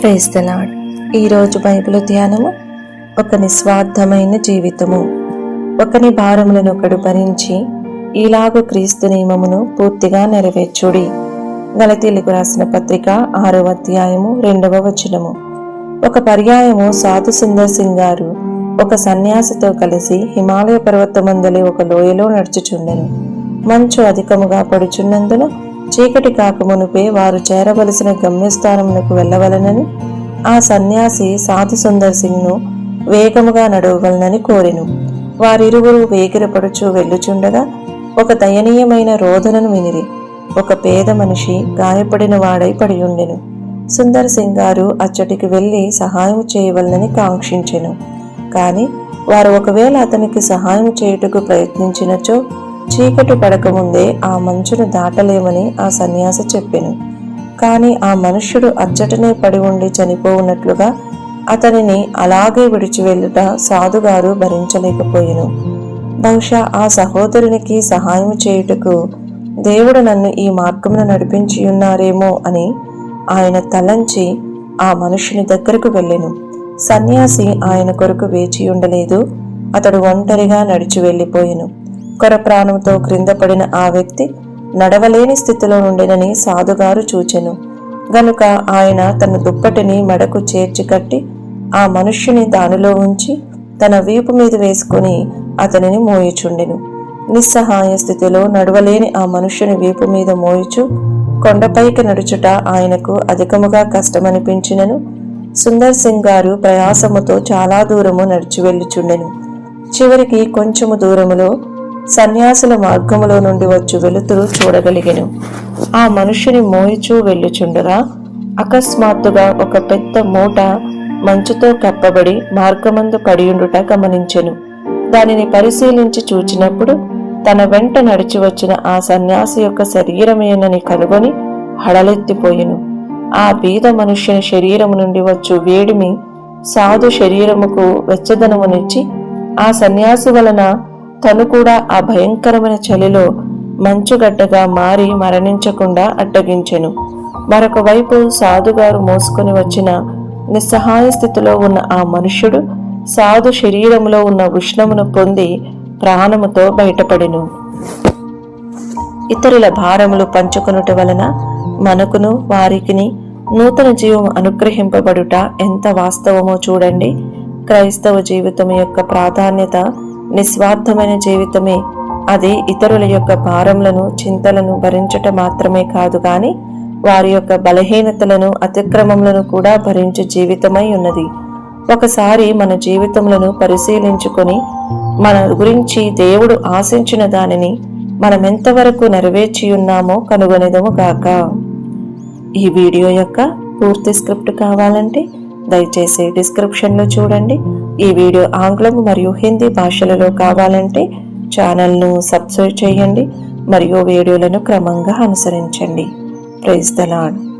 Praise the Lord ఈరోజు Bible ధ్యానము ఒక నిస్వార్థమైన జీవితము. ఒకని భారములను ఒకడు భరించి ఈలాగు క్రీస్తు నియమమును పూర్తిగా నెరవేర్చుడి. గలతీలకు రాసిన పత్రిక ఆరవ అధ్యాయము రెండవ వచనము. ఒక పర్యాయము సాధు సుందర్ సింగ్ గారు ఒక సన్యాసితో కలిసి హిమాలయ పర్వతమందలి ఒక లోయలో నడుచుచుండెను. మంచు అధికముగా పడుచున్నందున చీకటి కాకమునుపే వారు చేరవలసిన గమ్యస్థానమునకు వెళ్ళవలనని ఆ సన్యాసి సాధు సుందర్ సింగ్ను వేగముగా నడవవలనని కోరెను. వారిరువురు వేగిరపడుచు వెళ్ళుచుండగా ఒక దయనీయమైన రోదనను వినిరి. ఒక పేద మనిషి గాయపడిన వాడై పడి ఉండెను సుందర్ సింగ్ గారు అచ్చటికి వెళ్ళి సహాయం చేయవలనని కాంక్షించెను. కాని వారు ఒకవేళ అతనికి సహాయం చేయుటకు ప్రయత్నించినచో చీకటి పడకముందే ఆ మంచును దాటలేమని ఆ సన్యాసి చెప్పెను. కాని ఆ మనుష్యుడు అచ్చటనే పడి ఉండి చనిపోవున్నట్లుగా అతనిని అలాగే విడిచి వెళ్ళుట సాధుగారు భరించలేకపోయెను. బహుశా ఆ సహోదరునికి సహాయం చేయుటకు దేవుడు నన్ను ఈ మార్గంలో నడిపించి ఉన్నారేమో అని ఆయన తలంచి ఆ మనుషుని దగ్గరకు వెళ్ళెను. సన్యాసి ఆయన కొరకు వేచి ఉండలేదు అతడు ఒంటరిగా నడిచి వెళ్ళిపోయెను. కొర ప్రాణంతో క్రింద పడిన ఆ వ్యక్తి నడవలేని స్థితిలో నుండినని సాధుగారు చూచెను. గనుక ఆయన తన దుప్పటిని మెడకు చేర్చి కట్టి ఆ మనుష్యుని దానిలో ఉంచి తన వీపు మీద వేసుకుని అతనిని మోయుచుండెను. నిస్సహాయ స్థితిలో నడవలేని ఆ మనుష్యుని వీపు మీద మోయుచు కొండపైకి నడుచుట ఆయనకు అధికముగా కష్టమనిపించినను. సుందర్ సింగ్ గారు ప్రయాసముతో చాలా దూరము నడిచి వెళ్ళుచుండెను. చివరికి కొంచెము దూరములో సన్యాసుల మార్గములో నుండి వచ్చు వెలుతురు చూడగలిగెను. ఆ మనుష్యుని మోయిచూ వెళ్ళుచుండగా అకస్మాత్తుగా ఒక పెద్ద మూట మంచుతో కప్పబడి మార్గమందు పడియుండుట గమనించెను. దానిని పరిశీలించి చూచినప్పుడు తన వెంట నడిచి వచ్చిన ఆ సన్యాసి యొక్క శరీరమేనని కనుగొని హడలెత్తిపోయెను. ఆ బీద మనుష్యుని శరీరము నుండి వచ్చు వేడిమి సాధు శరీరముకు వెచ్చదనమునిచ్చి ఆ సన్యాసి వలన తను కూడా ఆ భయంకరమైన చలిలో మంచుగడ్డగా మారి మరణించకుండా అడ్డగించెను. మరొక వైపు సాధుగారు మోసుకొని వచ్చిన నిస్సహాయ స్థితిలో ఉన్న ఆ మనుష్యుడు సాధు శరీరములో ఉన్న ఉష్ణమును పొంది ప్రాణముతో బయటపడెను. ఇతరుల భారములు పంచుకొనుట వలన మనకును వారికిని నూతన జీవం అనుగ్రహింపబడుట ఎంత వాస్తవమో చూడండి. క్రైస్తవ జీవితం యొక్క ప్రాధాన్యత నిస్వార్థమైన జీవితమే. అది ఇతరుల యొక్క భారములను చింతలను భరించట మాత్రమే కాదు గాని వారి యొక్క బలహీనతలను అతిక్రమములను కూడా భరించే జీవితమై ఉన్నది. ఒకసారి మన జీవితములను పరిశీలించుకొని మన గురించి దేవుడు ఆశించిన దానిని మనమెంతవరకు నెరవేర్చి ఉన్నామో కనుగొనేదము గాక. ఈ వీడియో యొక్క పూర్తి స్క్రిప్ట్ కావాలంటే దయచేసి డిస్క్రిప్షన్లో చూడండి. ఈ వీడియో ఆంగ్లం మరియు హిందీ భాషలలో కావాలంటే ఛానల్ను సబ్స్క్రైబ్ చేయండి మరియు వీడియోలను క్రమంగా అనుసరించండి. Praise the lord